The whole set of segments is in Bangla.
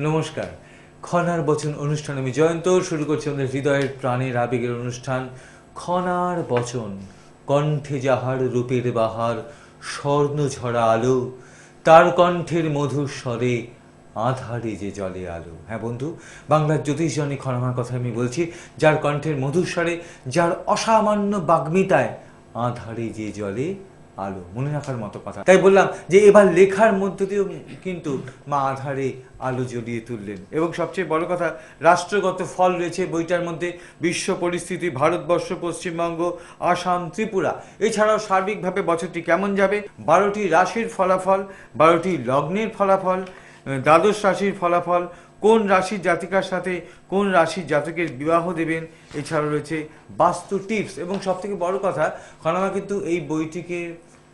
নমস্কার। খনার বচন অনুষ্ঠান আমি জয়ন্ত, শুরু করছি আমাদের হৃদয়ের প্রাণের আবেগের অনুষ্ঠান। খনার বচন, কণ্ঠে যাহার রূপের বাহার, স্বর্ণ ঝরা আলো, তার কণ্ঠের মধুর স্বরে আধারে যে জলে আলো। হ্যাঁ বন্ধু, বাংলার জ্যোতিষজনী খনামার কথা আমি বলছি, যার কণ্ঠের মধুর স্বরে, যার অসামান্য বাগ্মিতায় আধারে যে জলে আলো, মনে রাখার মতো কথা। তাই বললাম যে এবার লেখার মধ্য দিয়েও কিন্তু মা আধারে আলো জ্বলিয়ে তুললেন। এবং সবচেয়ে বড় কথা, রাষ্ট্রগত ফল রয়েছে বইটার মধ্যে, বিশ্ব পরিস্থিতি, ভারতবর্ষ, পশ্চিমবঙ্গ, আসাম, ত্রিপুরা। এছাড়াও সার্বিকভাবে বছরটি কেমন যাবে? বারোটি রাশির ফলাফল, বারোটি লগ্নের ফলাফল, দ্বাদশ রাশির ফলাফল, কোন রাশির জাতিকার সাথে কোন রাশির জাতকের বিবাহ দেবেন? এছাড়াও রয়েছে বাস্তু টিপস। এবং সবথেকে বড় কথা, খনামা কিন্তু এই বইটিকে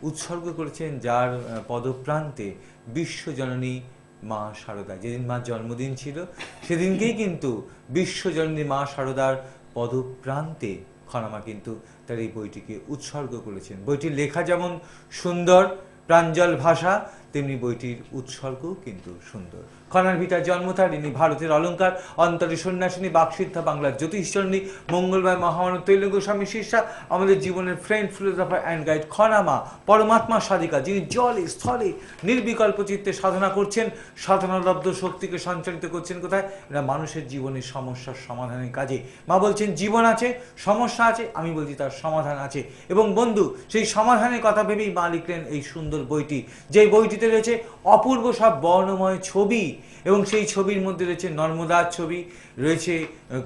উৎসর্গ করেছেন যার পদপ্রান্তে বিশ্বজননী মা সারদা। যেদিন মা জন্মদিন ছিল, সেদিনকেই কিন্তু বিশ্বজননী মা সারদার পদপ্রান্তে খনামা কিন্তু তার এই বইটিকে উৎসর্গ করেছেন। বইটির লেখা যেমন সুন্দর, প্রাঞ্জল ভাষা তেমনি বইটির উৎসর্গও কিন্তু সুন্দর। খনার ভিটার জন্ম তার, ইনি ভারতের অলঙ্কার, অন্তরে সন্ন্যাসিনী, বাকসিদ্ধা বাংলার জ্যোতিষচরণী মঙ্গলবার মহামানব তৈলঙ্গ স্বামী শীর্ষা আমাদের জীবনের friend philosopher and guide Khonama, পরমাত্মা সাধিকা, যিনি জলে, স্থলে, নির্বিকল্প চিত্তে সাধনা করছেন সাধনালব্ধ শক্তিকে সঞ্চালিত করছেন কোথায়? না মানুষের জীবনের সমস্যার সমাধানের কাজে। মা বলছেন, জীবন আছে, সমস্যা আছে, আমি বলছি তার সমাধান আছে। এবং বন্ধু, সেই সমাধানের কথা ভেবেই মা লিখলেন এই সুন্দর বইটি। যে বইটিতে রয়েছে অপূর্ব সব বর্ণময় ছবি এবং সেই ছবির মধ্যে রয়েছে নর্মদার ছবি, রয়েছে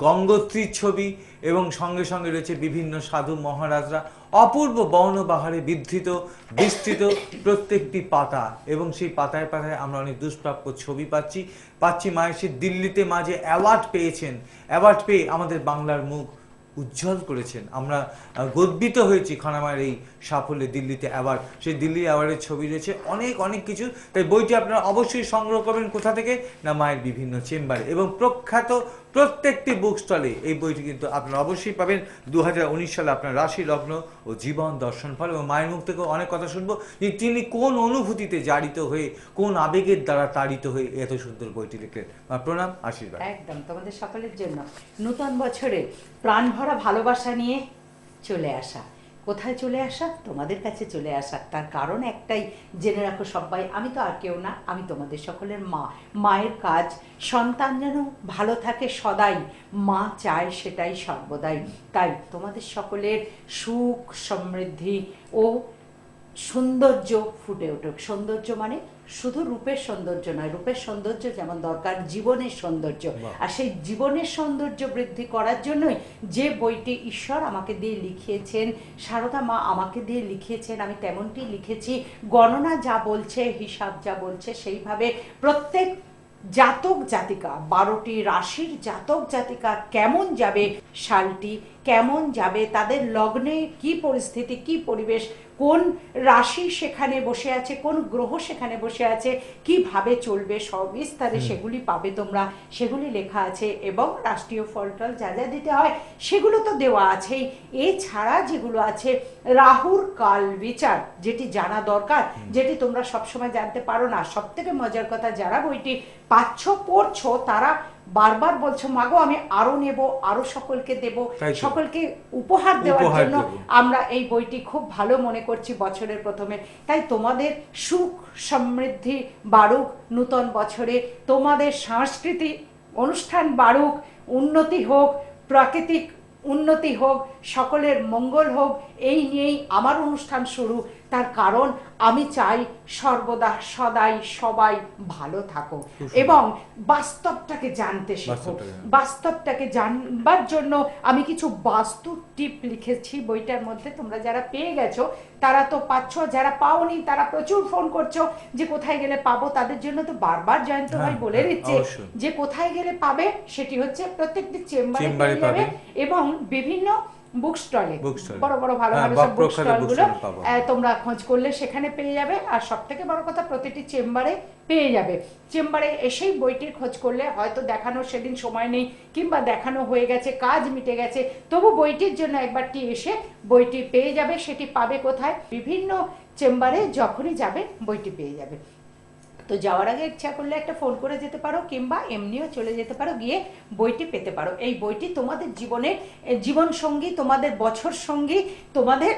গঙ্গোত্রীর ছবি এবং সঙ্গে সঙ্গে রয়েছে বিভিন্ন সাধু মহারাজরা। অপূর্ব বর্ণবাহারে বিধৃত, বিস্তৃত প্রত্যেকটি পাতা এবং সেই পাতায় পাতায় আমরা অনেক দুষ্প্রাপ্য ছবি পাচ্ছি। পাচ্ছি মায়ের সেই দিল্লিতে মা যে অ্যাওয়ার্ড পেয়েছেন অ্যাওয়ার্ড পেয়ে আমাদের বাংলার মুখ উজ্জ্বল করেছেন। আমরা গর্বিত হয়েছি খানামার এই সাফল্যে দিল্লিতে অ্যাওয়ার্ড সেই দিল্লি অ্যাওয়ার্ডের ছবি রয়েছে অনেক অনেক কিছু। তাই বইটি আপনারা অবশ্যই সংগ্রহ করবেন কোথা থেকে? না মায়ের বিভিন্ন চেম্বারে। এবং প্রখ্যাত প্রত্যেকটি বুক স্টলে এই বইটি কিন্তু আপনারা অবশ্যই পাবেন। দু হাজার উনিশ সালে আপনার রাশি, লগ্ন ও জীবন দর্শন ফল এবং মায়ের মুখ থেকেও অনেক কথা শুনব যে তিনি কোন অনুভূতিতে জারিত হয়ে, কোন আবেগের দ্বারা তাড়িত হয়ে এত সুন্দর বইটি লিখলেন। প্রণাম, আশীর্বাদ। একদম, তোমাদের সকলের জন্য নতুন বছরে প্রাণ ভরা ভালোবাসা নিয়ে চলে আসা। কোথায় চলে আসা? তোমাদের কাছে চলে আসা। তার কারণ একটাই, জেনে রাখো সবাই, আমি তো আর কেউ না, আমি তোমাদের সকলের মা। মায়ের কাজ, সন্তান যেন ভালো থাকে সদাই। মা চায় সেটাই সর্বদাই। তাই তোমাদের সকলের সুখ সমৃদ্ধি ও সৌন্দর্য ফুটে উঠুক। সৌন্দর্য মানে শুধু রূপের সৌন্দর্য নয় রূপের সৌন্দর্য যেমন দরকার জীবনের সৌন্দর্য। আর সেই জীবনের সৌন্দর্য বৃদ্ধি করার জন্যই যে বইটি ঈশ্বর আমাকে দিয়ে লিখিয়েছেন সারদা মা আমাকে দিয়ে লিখিয়েছেন আমি তেমনটি লিখেছি গণনা যা বলছে হিসাব যা বলছে সেইভাবে প্রত্যেক জাতক জাতিকা বারোটি রাশির জাতক জাতিকা কেমন যাবে সালটি কেমন যাবে তাদের লগ্নে কি পরিস্থিতি কি পরিবেশ কোন রাশি সেখানে বসে আছে কোন গ্রহ সেখানে বসে আছে কীভাবে চলবে সবিস্তারে সেগুলি পাবে তোমরা। সেগুলি লেখা আছে এবং রাষ্ট্রীয় ফলটল যা যা দিতে হয় সেগুলো তো দেওয়া আছেই। এছাড়া যেগুলো আছে রাহুর কাল বিচার যেটি জানা দরকার যেটি তোমরা সবসময় জানতে পারো না। সব থেকে মজার কথা যারা বইটি পাচ্ছ পড়ছো তারা বারবার বলছো মাগো আমি আরও নেব আরও সকলকে দেব সকলকে উপহার দেওয়ার জন্য আমরা এই বইটি খুব ভালো মনে করছি বছরের প্রথমে। তাই তোমাদের সুখ সমৃদ্ধি বাড়ুক নূতন বছরে। তোমাদের সাংস্কৃতিক অনুষ্ঠান বাড়ুক উন্নতি হোক প্রাকৃতিক উন্নতি হোক সকলের মঙ্গল হোক। এই নিয়েই আমার অনুষ্ঠান শুরু। তার কারণ আমি চাই সর্বদা সদাই সবাই ভালো থাকো এবং বাস্তবটাকে জানতে শেখো। বাস্তবটাকে জানবার জন্য আমি কিছু বাস্তু টিপ লিখেছি বইটার মধ্যে। তোমরা যারা পেয়ে গেছো তারা তো পাচ্ছ। যারা পাওনি তারা প্রচুর ফোন করছ যে কোথায় গেলে পাবো তাদের জন্য তো বারবার জয়ন্ত ভাই হ্যাঁ, বলে হ্যাঁ, দিচ্ছে। যে কোথায় গেলে পাবে সেটি হচ্ছে প্রত্যেকটি চেম্বারে। এবং বিভিন্ন বুক স্টলে। বড় বড় ভালো হ্যাঁ, ভালো সব বুক স্টলগুলো তোমরা খোঁজ করলে সেখানে পেয়ে যাবে। আর সব থেকে বড় কথা প্রতিটি চেম্বারে পেয়ে যাবে। চেম্বারে এসেই বইটির খোঁজ করলে হয়তো দেখানোর সেদিন সময় নেই কিংবা দেখানো হয়ে গেছে কাজ মিটে গেছে। তবু বইটির জন্য একবারটি এসে বইটি পেয়ে যাবে সেটি পাবে কোথায়? বিভিন্ন চেম্বারে যখনই যাবে বইটি পেয়ে যাবে। তো যাওয়ার আগে ইচ্ছা করলে একটা ফোন করে যেতে পারো, কিংবা এমনিও চলে যেতে পারো, গিয়ে বইটি পেতে পারো। এই বইটি তোমাদের জীবনের জীবন সঙ্গী তোমাদের বছর সঙ্গী তোমাদের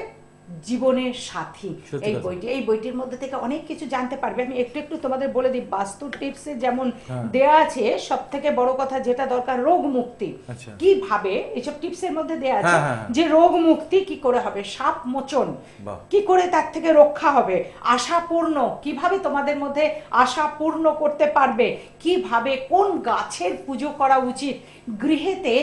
জীবনের সাথী। এই বইটি এই বইটির মধ্যে থেকে অনেক কিছু জানতে পারবে। আমি একটু একটু তোমাদের বলে দিই বাস্তু টিপসে যেমন হ্যাঁ। দেয়া আছে সব থেকে বড় কথা যেটা দরকার রোগ মুক্তি। আচ্ছা। কীভাবে? এইসব টিপসের মধ্যে দেয়া আছে হ্যাঁ, হ্যাঁ। যে রোগ মুক্তি কি করে হবে? সাপ মোচন। কি করে তার থেকে রক্ষা হবে? আশা পূর্ণ কীভাবে তোমাদের মধ্যে আশা পূর্ণ করতে পারবে? কীভাবে কোন গাছের পুজো করা উচিত? গৃহেতে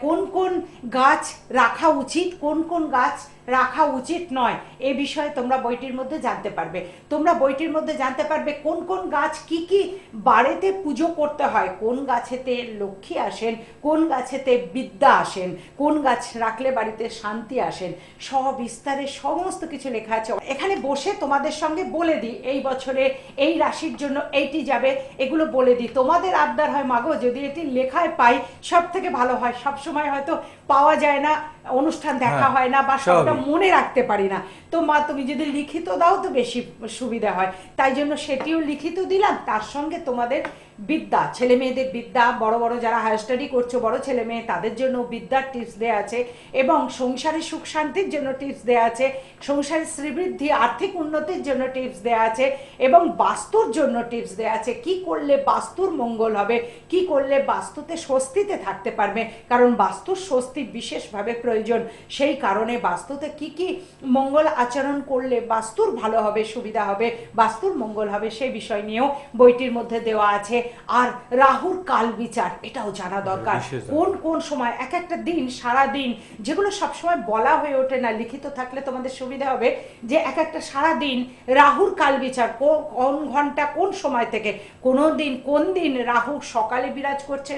কোন কোন গাছ রাখা উচিত? কোন কোন গাছ রাখা উচিত নয়। এ বিষয়ে তোমরা বইটির মধ্যে জানতে পারবে। তোমরা বইটির মধ্যে জানতে পারবে কোন কোন গাছ কি কি বাড়িতে পুজো করতে হয়। কোন গাছেতে লক্ষ্মী আসেন, কোন গাছেতে বিদ্যা আসেন, কোন গাছ রাখলে বাড়িতে শান্তি আসেন, সবিস্তারে সমস্ত কিছু লেখা আছে। এখানে বসে তোমাদের সঙ্গে বলে দিই, এই বছরে এই রাশির জন্য এইটি যাবে, এগুলো বলে দিই। তোমাদের আবদার হয়, মাগো, যদি এটি লেখায় পাই সব থেকে ভালো হয়। সব সময় হয়তো পাওয়া যায় না। অনুষ্ঠান দেখা হ্যাঁ, হয় না বা সবটা মনে রাখতে পারি না। তো মা তুমি যদি লিখিত দাও তো বেশি সুবিধা হয়। তাই জন্য সেটিও লিখিত দিলাম তার সঙ্গে তোমাদের বিদ্যা, ছেলে মেয়েদের বিদ্যা, বড় বড় যারা হায়ার স্টাডি করছ, বড় ছেলে মেয়ে, তাদের জন্য বিদ্যার টিপস দেওয়া আছে এবং সংসারে সুখ শান্তির জন্য টিপস দেওয়া আছে, সংসারে শ্রীবৃদ্ধি, আর্থিক উন্নতির জন্য টিপস দেওয়া আছে এবং বাস্তুর জন্য টিপস দেওয়া আছে। কি করলে বাস্তুর মঙ্গল হবে? কি করলে বাস্তুতে স্বস্তিতে থাকতে পারবে? কারণ বাস্তুর স্বস্তি বিশেষভাবে প্রয়োজন। সেই কারণে বাস্তুতে কি কি মঙ্গল আচরণ করলে বাস্তুর ভালো হবে, সুবিধা হবে, বাস্তুর মঙ্গল হবে, সেই বিষয় নিয়েও বইটির মধ্যে দেওয়া আছে। আর রাহুর কাল বিচার এটাও জানা দরকার। কোন কোন সময় এক একটা দিন সারা দিন যেগুলো সবসময় বলা হয়ে ওঠে না লিখিত থাকলে তোমাদের সুবিধা হবে যে এক একটা সারা দিন রাহুর কাল বিচার কোন ঘণ্টা কোন সময় থেকে কোন দিন কোন দিন রাহু সকালে বিরাজ করছে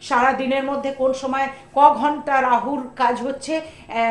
সারা দিনের মধ্যে কোন সময় ক ঘণ্টা রাহুর কাজ হচ্ছে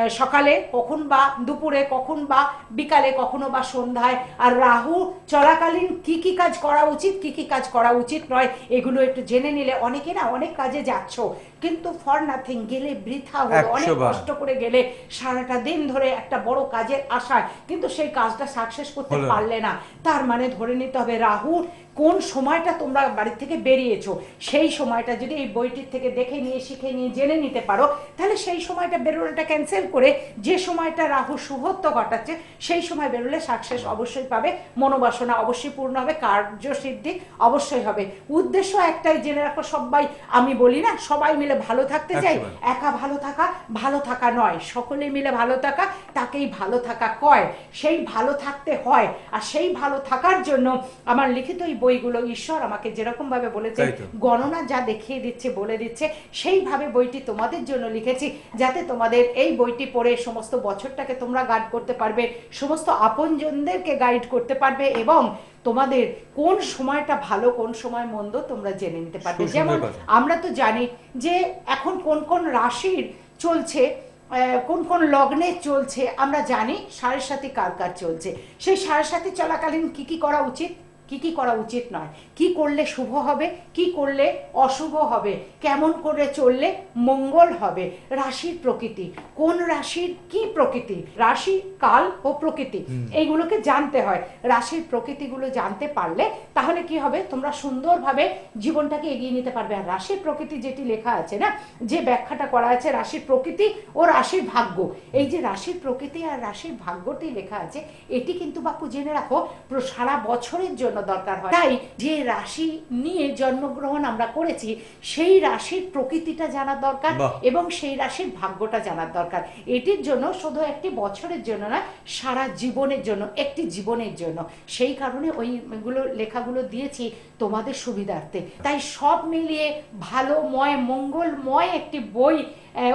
সকালে কখন বা দুপুরে কখন বা বিকালে কখনো বা সন্ধ্যায় আর রাহু চলাকালীন কি কি কাজ করা উচিত কি কি কাজ করা উচিত নয় এগুলো একটু জেনে নিলে অনেকে না অনেক কাজে যাচ্ছ কিন্তু ফর নাথিং গেলে বৃথা হলো অনেক কষ্ট করে গেলে সারাটা দিন ধরে একটা বড় কাজের আশায় কিন্তু সেই কাজটা সাকসেস করতে পারলে না। তার মানে ধরে নিতে হবে রাহু কোন সময়টা তোমরা বাড়ি থেকে বেরিয়েছো? সেই সময়টা যদি এই বইটির থেকে দেখে নিয়ে শিখে নিয়ে জেনে নিতে পারো তাহলে সেই সময়টা বেরোনোটা ক্যান্সেল করে যে সময়টা রাহু শুভত্ব ঘটাচ্ছে সেই সময় বেরোলে সাকসেস অবশ্যই পাবে মনোবাসনা অবশ্যই পূর্ণ হবে কার্যসিদ্ধি অবশ্যই হবে। উদ্দেশ্য একটাই জেনে রাখো সবাই আমি বলি না সবাই মিলে ভালো থাকতে চাই একা ভালো থাকা ভালো থাকা নয় সকলে মিলে ভালো থাকা তাকেই ভালো থাকা কয়। সেই ভালো থাকতে হয় আর সেই ভালো থাকার জন্য আমার লিখিত এই বইগুলো ঈশ্বর আমাকে যেরকমভাবে বলেছে গণনা যা দেখিয়ে দিচ্ছে বলে দিচ্ছে সেইভাবে বইটি তোমাদের জন্য লিখেছি যাতে তোমাদের এই বইটি পড়ে সমস্ত বছরটাকে তোমরা গাইড করতে পারবে সমস্ত আপনজনদেরকে গাইড করতে পারবে এবং তোমাদের কোন সময়টা ভালো কোন সময় মন্দ তোমরা জেনে নিতে পারবে। যেমন আমরা তো জানি যে এখন কোন কোন রাশির চলছে আহ, কোন কোন লগ্নে চলছে আমরা জানি সাড়ে সাথে কার কার চলছে। সেই সাড়ে সাথে চলাকালীন কি কি করা উচিত? কি কি করা উচিত নয়। কি করলে শুভ হবে কি করলে অশুভ হবে কেমন করে চললে মঙ্গল হবে রাশির প্রকৃতি কোন রাশির কি প্রকৃতি রাশি কাল ও প্রকৃতি এইগুলোকে জানতে হয়। রাশির প্রকৃতিগুলো জানতে পারলে তাহলে কি হবে? তোমরা সুন্দরভাবে জীবনটাকে এগিয়ে নিতে পারবে। আর রাশির প্রকৃতি যেটি লেখা আছে না যে ব্যাখ্যাটা করা আছে রাশির প্রকৃতি ও রাশির ভাগ্য। এই যে রাশির প্রকৃতি আর রাশির ভাগ্যটি লেখা আছে এটি কিন্তু বাপু জেনে রাখো সারা বছরের জন্য দরকার হয় তাই যে রাশি নিয়ে জন্মগ্রহণ আমরা করেছি সেই রাশির প্রকৃতিটা জানার দরকার এবং সেই রাশির ভাগ্যটা জানার দরকার। এটির জন্য শুধু একটি বছরের জন্য না সারা জীবনের জন্য একটি জীবনের জন্য। সেই কারণে ওইগুলো লেখাগুলো দিয়েছি তোমাদের সুবিধার্থে। তাই সব মিলিয়ে ভালোময় মঙ্গলময় একটি বই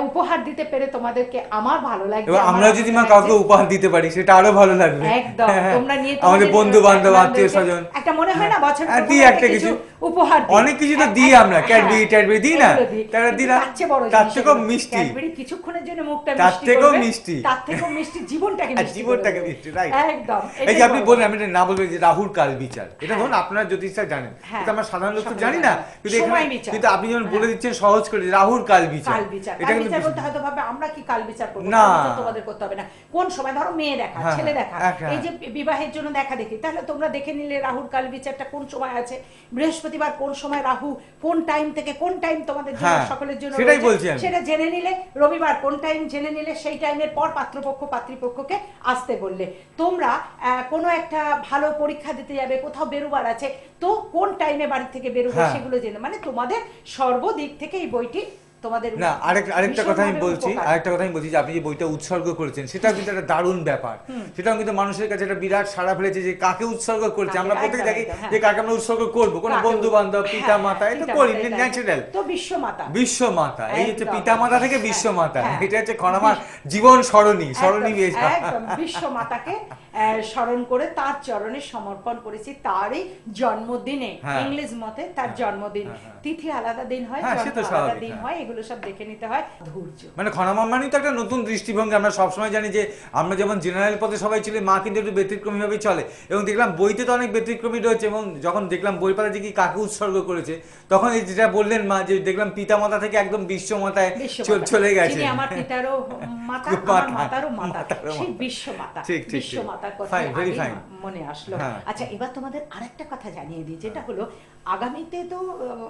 উপহার দিতে পেরে তোমাদেরকে আমার ভালো লাগে এবার আমরা যদি মা কাউকে উপহার দিতে পারি সেটা আরও ভালো লাগবে। একদম হ্যাঁ, তোমরা নিয়ে আমাদের বন্ধু বান্ধব আত্মীয় স্বজন একটা মনে হয় না বছর হ্যাঁ, পর একটা কিছু উপহার অনেক কিছু তো দিই আমরা, হ্যাঁ, ক্যাডবেরি ট্যাডবেরি দিই না? তারা কিন্তু দিই না? তার থেকেও মিষ্টি। ক্যাডবেরি কিছুক্ষণের জন্য মুখটা তার থেকেও মিষ্টি। তার থেকেও মিষ্টি জীবনটাকে হ্যাঁ, মিষ্টি জীবনটাকে মিষ্টি, right. একদম এই যে আপনি বড় বললেন আমি না বলবেন যে রাহুর কাল বিচার? এটা হ্যাঁ। ধরুন আপনারা জ্যোতিষরা জানেন। হ্যাঁ। কিন্তু আমরা সাধারণ লোক তো জানি না। কিন্তু এখানে কিন্তু আপনি যখন বলে হ্যাঁ। দিচ্ছেন সহজ করে যে রাহুর কাল বিচার? কাল বিচার? এটা কিন্তু বলতে হয়তো ভাবে আমরা কি কাল বিচার করব? না। তোমাদের করতে হবে না। কোন সময়? ধরো মেয়ে দেখা হ্যাঁ, ছেলে দেখা। এই যে বিবাহের জন্য দেখা দেখি তাহলে তোমরা দেখে নিলে রাহুর কাল বিচারটা কোন সময় আছে? বৃহস্পতিবার কোন সময় রাহু কোন টাইম থেকে কোন টাইম তোমাদের জন্য হ্যাঁ, সকলের জন্য সেটাই বলছি আমি। সেটা জেনে নিলে রবিবার কোন টাইম জেনে নিলে সেই টাইমের পর পাত্রপক্ষ পাত্রীপক্ষকে আসতে বললে তোমরা আহ, কোনো একটা ভালো পরীক্ষা দিতে যাবে কোথাও বেরোবার আছে তো কোন টাইমে বাড়ি থেকে বেরোবে হ্যাঁ। সেগুলো জেনে মানে তোমাদের সর্বদিক থেকে এই বইটি তোমাদের না আরেক আরেকটা কথা আমি বলছি আরেকটা কথা আমি বলছি যে আপনি যে বইটা উৎসর্গ করেছেন সেটাও কিন্তু একটা দারুণ ব্যাপার। সেটাও কিন্তু মানুষের কাছে একটা বিরাট সাড়া ফেলেছে যে কাকে উৎসর্গ করছে। আমরা প্রত্যেকে দেখি হ্যাঁ। যে কাকে আমরা উৎসর্গ করব। কোনো বন্ধু বান্ধব হ্যাঁ, পিতা মাতা এটা করি ন্যাচারাল তো বিশ্ব মাতা বিশ্ব মাতা এই হচ্ছে পিতা মাতা থেকে বিশ্ব হ্যাঁ, মাতা। এটা হচ্ছে খনামার জীবন সরণী সরণী একদম, বিশ্ব মাতাকে স্মরণ করে তার চরণে সমর্পণ করেছি তারই জন্মদিনে। ইংলিশ মতে তার জন্মদিন। তিথি আলাদা দিন হয় আলাদা দিন হ্যাঁ। হয় এগুলো সব দেখে নিতে হয়। ধৈর্য। মানে মানেই তো একটা নতুন দৃষ্টিভঙ্গি। আমরা সবসময় জানি যে আমরা যেমন জেনারেল পথে সবাই চলে মা কিন্তু একটু ব্যতিক্রমী ভাবে চলে। এবং দেখলাম বইতে তো অনেক ব্যতিক্রমী রয়েছে এবং যখন দেখলাম বই পাতা যে কি কাকে উৎসর্গ করেছে তখন এই যেটা বললেন মা যে দেখলাম পিতামাতা থেকে একদম বিশ্বমাতায় বিশ্ব চলে গেছে। আমার পিতারও মাতা আমার মাতারও মাতা। সেই মাতা। বিশ্ব মাতা ঠিক, ঠিক, বিশ্ব ঠিক। মাতার কথা. মনে আসলো। হ্যাঁ। আচ্ছা এবার তোমাদের আরেকটা কথা জানিয়ে দিই যেটা হলো আগামীতে তো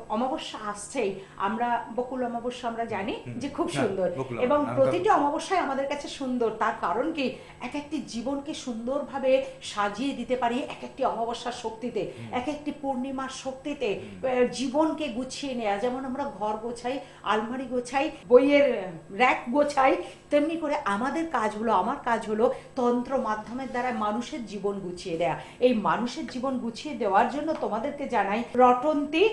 অমাবস্যা আসছেই আমরা বকুল অমাবস্যা আমরা জানি যে খুব সুন্দর। এবং প্রতিটি অমাবস্যায় আমাদের কাছে সুন্দর। তার কারণ কি? এক একটি জীবনকে সুন্দরভাবে সাজিয়ে দিতে পারি এক একটি অমাবস্যার শক্তিতে এক একটি পূর্ণিমার শক্তিতে জীবনকে গুছিয়ে নেওয়া যেমন আমরা ঘর গোছাই আলমারি গোছাই বইয়ের র্যাক গোছাই তেমনি করে আমাদের কাজ হলো আমার কাজ হলো তন্ত্র মাধ্যমের দ্বারা মানুষের জীবন গুছিয়ে দেয়া। এই মানুষের জীবন গুছিয়ে দেওয়ার জন্য তোমাদেরকে জানাই রটন্তি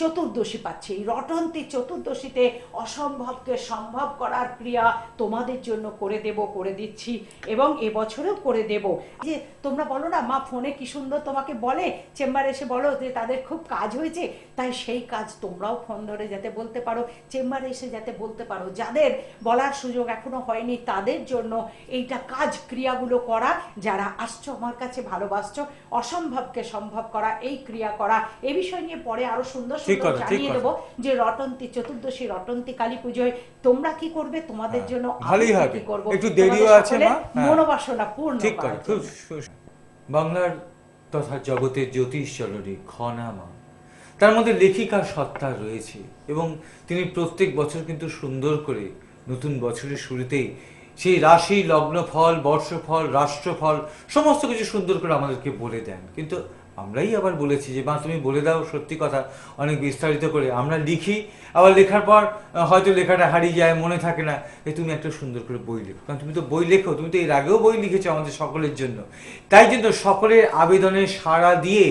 চতুর্দশী পাচ্ছে। এই রটন্তি চতুর্দশীতে অসম্ভবকে সম্ভব করার ক্রিয়া তোমাদের জন্য করে দেব, করে দিচ্ছি এবং এবছরেও করে দেব। যে তোমরা বলো না, মা ফোনে কি সুন্দর তোমাকে বলে? চেম্বারে এসে বলো যে তাদের খুব কাজ হয়েছে। তাই সেই কাজ তোমরাও ফোন ধরে যাতে বলতে পারো চেম্বারে এসে যাতে বলতে পারো। যাদের বলার সুযোগ এখনও হয়নি তাদের জন্য এইটা কাজ ক্রিয়াগুলো করা যারা আসছো আমার কাছে ভালোবাসছো অসম্ভবকে সম্ভব করা এই ক্রিয়া করা। এ বিষয় নিয়ে পরে আরও সুন্দর সুন্দর জানিয়ে দেবো যে রটন্তি চতুর্দশী রটন্তি কালী পুজোয় তোমরা কি করবে? তোমাদের হ্যাঁ, জন্য ভালোই হবে। একটু দেরিও আছে। হ্যাঁ। মনোবাসনা পূর্ণ ঠিক বাংলার তথা জগতের জ্যোতিষ জননী খনামা তার মধ্যে লেখিকার সত্তা রয়েছে এবং তিনি প্রত্যেক বছর কিন্তু সুন্দর করে নতুন বছরের শুরুতেই সেই রাশি, লগ্নফল, বর্ষফল, রাষ্ট্রফল, সমস্ত কিছু সুন্দর করে আমাদেরকে বলে দেন। কিন্তু আমরাই আবার বলেছি যে, মা, তুমি বলে দাও সত্যি কথা। অনেক বিস্তারিত করে আমরা লিখি, আবার লেখার পর হয়তো লেখাটা হারিয়ে যায়, মনে থাকে না যে, তুমি একটা সুন্দর করে বই লেখো। কারণ তুমি তো বই লেখো, তুমি তো এর আগেও বই লিখেছো আমাদের সকলের জন্য। তাই জন্য সকলের আবেদনে সাড়া দিয়ে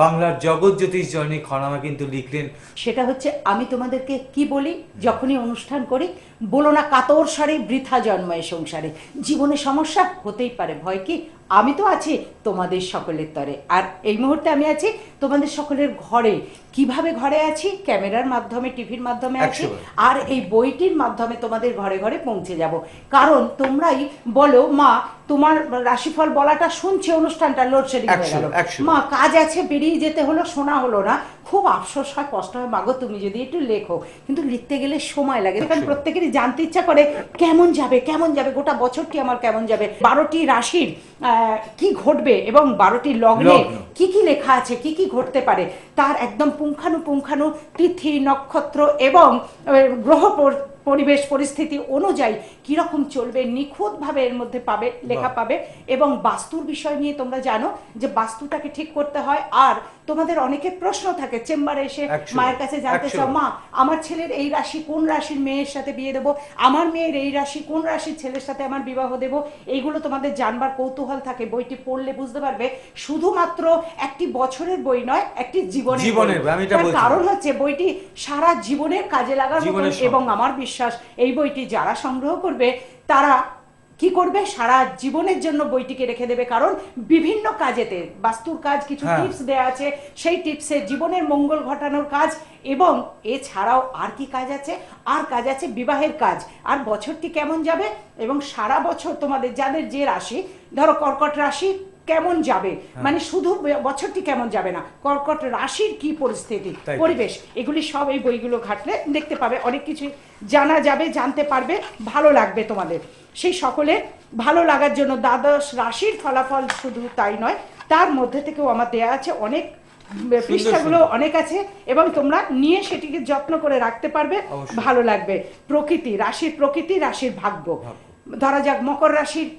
বাংলার জগৎ জ্যোতিষ জননী খনামা কিন্তু লিখলেন। সেটা হচ্ছে, আমি তোমাদেরকে কি বলি? যখনই অনুষ্ঠান করি, বলো না কাতর সারে বৃথা জন্ময় সংসারে। জীবনে সমস্যা হতেই পারে, ভয় কি? আমি তো আছি তোমাদের সকলের তরে। আর এই মুহূর্তে আমি আছি তোমাদের সকলের ঘরে। কীভাবে ঘরে আছি? ক্যামেরার মাধ্যমে টিভির মাধ্যমে আছি। আর এই বইটির মাধ্যমে তোমাদের ঘরে ঘরে পৌঁছে যাব। কারণ তোমরাই বলো মা তোমার রাশিফল বলাটা শুনছি অনুষ্ঠানটা লোডশেডিং হয়ে গেল। মা কাজ আছে বেরিয়ে যেতে হলো শোনা হলো না। খুব আফসোস হয় কষ্ট হয়। মাগো তুমি যদি একটু লেখো কিন্তু লিখতে গেলে সময় লাগে কারণ প্রত্যেকেরই জানতে ইচ্ছা করে কেমন যাবে কেমন যাবে গোটা বছরটি আমার কেমন যাবে? বারোটি রাশির আহ, কি ঘটবে এবং বারোটি লগ্নে কি কি লেখা আছে কি কি ঘটতে পারে তার একদম পুঙ্খানু পুঙ্খানু তিথি নক্ষত্র এবং গ্রহ পরিবেশ পরিস্থিতি অনুযায়ী কীরকম চলবে নিখুঁতভাবে এর মধ্যে পাবে লেখা পাবে এবং বাস্তুর বিষয় নিয়ে তোমরা জানো যে বাস্তুটাকে ঠিক করতে হয়। আর তোমাদের অনেকের প্রশ্ন থাকে চেম্বারে এসে মায়ের কাছে জানতে চাও মা আমার ছেলের এই রাশি কোন রাশির মেয়ের সাথে বিয়ে দেবো? আমার মেয়ের এই রাশি কোন রাশির ছেলের সাথে আমার বিবাহ দেবো? এইগুলো তোমাদের জানবার কৌতূহল থাকে বইটি পড়লে বুঝতে পারবে। শুধুমাত্র একটি বছরের বই নয় একটি জীবনের। কারণ হচ্ছে বইটি সারা জীবনের কাজে লাগার এবং আমার বিশ্বাস এই বইটি যারা সংগ্রহ করবে তারা কি করবে? সারা জীবনের জন্য বইটিকে রেখে দেবে। কারণ বিভিন্ন কাজেতে বাস্তুর কাজ কিছু হ্যাঁ। টিপস দেওয়া আছে। সেই টিপসে জীবনের মঙ্গল ঘটানোর কাজ এবং এছাড়াও আর কি কাজ আছে? আর কাজ আছে বিবাহের কাজ। আর বছরটি কেমন যাবে? এবং সারা বছর তোমাদের যাদের যে রাশি ধরো কর্কট রাশি কেমন যাবে? হ্যাঁ। মানে শুধু বছরটি কেমন যাবে না কর্কট রাশির কি পরিস্থিতি? পরিবেশ এগুলি সব এই বইগুলো ঘাটলে দেখতে পাবে অনেক কিছু জানা যাবে জানতে পারবে ভালো লাগবে তোমাদের। সেই সকলে ভালো লাগার জন্য দ্বাদশ রাশির ফলাফল শুধু তাই নয় তার মধ্যে থেকেও আমার দেয়া আছে অনেক পৃষ্ঠাগুলো। অনেক আছে এবং তোমরা নিয়ে সেটিকে যত্ন করে রাখতে পারবে ভালো লাগবে। প্রকৃতি রাশির প্রকৃতি রাশির ভাগ্য। ধরা যাক মকর রাশির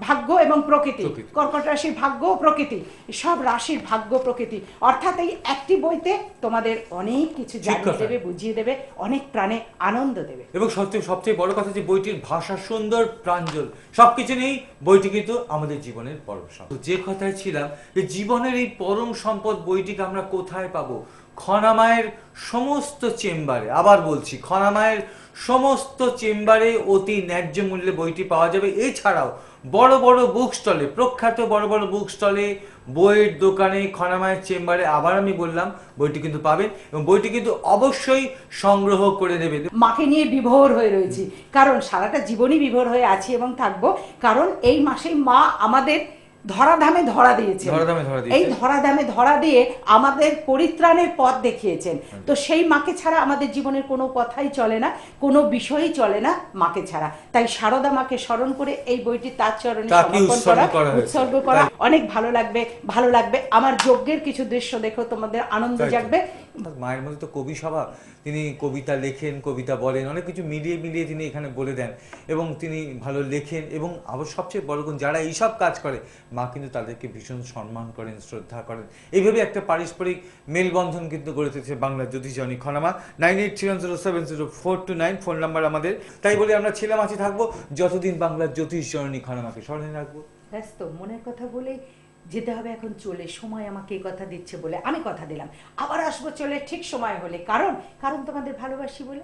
ভাগ্য এবং প্রকৃতি। কর্কট রাশির ভাগ্য ও প্রকৃতি। সব রাশির ভাগ্য প্রকৃতি। অর্থাৎ এই একটি বইতে তোমাদের অনেক কিছু জানিয়ে দেবে বুঝিয়ে দেবে অনেক প্রাণে আনন্দ দেবে। এবং সবচেয়ে সবচেয়ে বড় কথা যে বইটির ভাষা সুন্দর প্রাঞ্জল। সবকিছু নেই বইটি কিন্তু আমাদের জীবনের পরম সম্পদ। যে কথায় ছিলাম যে জীবনের এই পরম সম্পদ বইটিকে আমরা কোথায় পাবো? খনামায়ের সমস্ত চেম্বারে, আবার বলছি, খনামায়ের সমস্ত চেম্বারে অতি ন্যায্য মূল্যে বইটি পাওয়া যাবে। এছাড়াও বড় বড় বুক স্টলে প্রখ্যাত বড় বড় বুক স্টলে বইয়ের দোকানে, খনামায়ের চেম্বারে আবার আমি বললাম, বইটি কিন্তু পাবেন এবং বইটি কিন্তু অবশ্যই সংগ্রহ করে নেবেন। মাকে নিয়ে বিভোর হয়ে রয়েছি, কারণ সারাটা জীবনই বিভোর হয়ে আছি এবং থাকব, কারণ এই মাসেই মা আমাদের ধরাধামে ধরা দিয়েছে ধরাধামে ধরা দিয়েছে। এই ধরাধামে ধরা দিয়ে আমাদের পরিত্রাণের পথ দেখিয়েছেন। তো সেই মাকে ছাড়া আমাদের জীবনের কোনো কথাই চলে না কোনো বিষয়ই চলে না মাকে ছাড়া। তাই সারদা মাকে স্মরণ করে এই বইটি তার চরণে সমর্পণ করা উৎসর্গ করা অনেক ভালো লাগবে ভালো লাগবে। আমার যজ্ঞের কিছু দৃশ্য দেখো তোমাদের আনন্দ জাগবে। মায়ের মধ্যে তো কবি সভা। তিনি কবিতা লেখেন, কবিতা বলেন, অনেক কিছু মিলিয়ে মিলিয়ে তিনি এখানে বলে দেন এবং তিনি ভালো লেখেন এবং আবার সবচেয়ে বড় গুণ, যারা এইসব কাজ করে, মা কিন্তু তাদেরকে ভীষণ সম্মান করেন, শ্রদ্ধা করেন। এইভাবে একটা পারস্পরিক মেলবন্ধন কিন্তু গড়ে তুলেছে বাংলা জ্যোতিষ জনী Khonama. Nine eight three zero seven zero four two nine phone number আমাদের। তাই বলে আমরা ছেলে মাছি থাকব। যতদিন বাংলার জ্যোতিষ জননী খনামাকে স্মরণে রাখব। ব্যস্ত, মনের কথা বলে যেতে হবে এখন চলে, সময় আমাকে এই কথা দিচ্ছে বলে আমি কথা দিলাম। আবার আসব চলে ঠিক সময় হলে। কারণ কারণ তোমাদের ভালোবাসি বলে।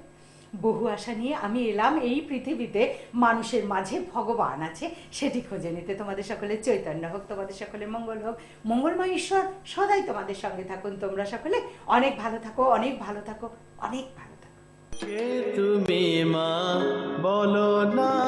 বহু আশা নিয়ে আমি এলাম এই পৃথিবীতে। মানুষের মাঝে ভগবান আছে, সেটি খুঁজে নিতে তোমাদের সকলে চৈতন্য হোক, তোমাদের সকলে মঙ্গল হোক। মঙ্গলময় ঈশ্বর, সদাই তোমাদের সঙ্গে থাকুন তোমরা সকলে। অনেক ভালো থাকো, অনেক ভালো থাকো, অনেক ভালো থাকো। তুমি মা? বলো না